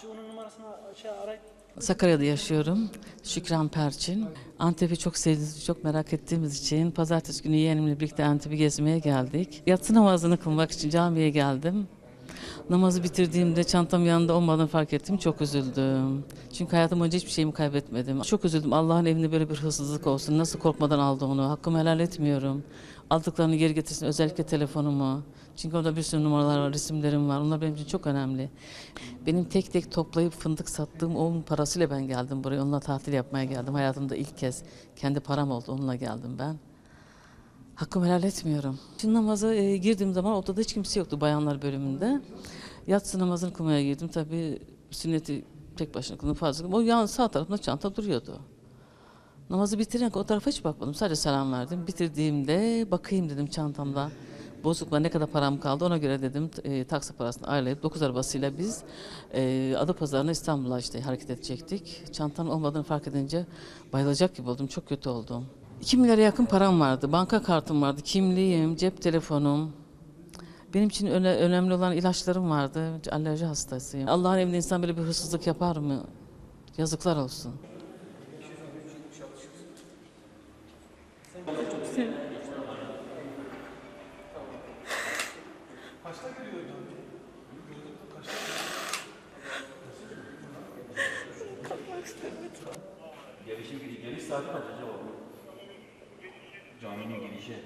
Şu onun numarasını şey arayıp Sakarya'da yaşıyorum. Şükran Perçin. Antep'i çok sevdiğimiz, çok merak ettiğimiz için pazartesi günü yeğenimle birlikte Antep'i gezmeye geldik. Yatsı namazını kılmak için camiye geldim. Namazı bitirdiğimde çantam yanında olmadığını fark ettim. Çok üzüldüm. Çünkü hayatım boyunca hiçbir şeyimi kaybetmedim. Çok üzüldüm. Allah'ın evinde böyle bir hırsızlık olsun. Nasıl korkmadan aldı onu. Hakkımı helal etmiyorum. Aldıklarını geri getirsin. Özellikle telefonumu. Çünkü orada bir sürü numaralar var, resimlerim var. Onlar benim için çok önemli. Benim tek tek toplayıp fındık sattığım onun parasıyla ben geldim buraya. Onunla tatil yapmaya geldim. Hayatımda ilk kez kendi param oldu. Onunla geldim ben. Hakkımı helal etmiyorum. Şimdi namaza e, girdiğim zaman odada hiç kimse yoktu bayanlar bölümünde. Yatsı namazını kılmaya girdim. Tabii sünneti tek başına kıldım kıldım. O yan sağ tarafında çanta duruyordu. Namazı bitirirken o tarafa hiç bakmadım. Sadece selam verdim. Bitirdiğimde bakayım dedim çantamda. Bozuk var ne kadar param kaldı ona göre dedim e, taksi parasını ayarlayıp 9 arabasıyla biz e, Adapazarı'na İstanbul'a işte hareket edecektik. Çantanın olmadığını fark edince bayılacak gibi oldum. Çok kötü oldum. 2 milyara yakın param vardı. Banka kartım vardı. Kimliğim, cep telefonum. Benim için öne- önemli olan ilaçlarım vardı. Alerji hastasıyım. Allah'ın evinde insan böyle bir hırsızlık yapar mı? Yazıklar olsun. Gelişi geliş saati kaç acaba? Caminin girişi.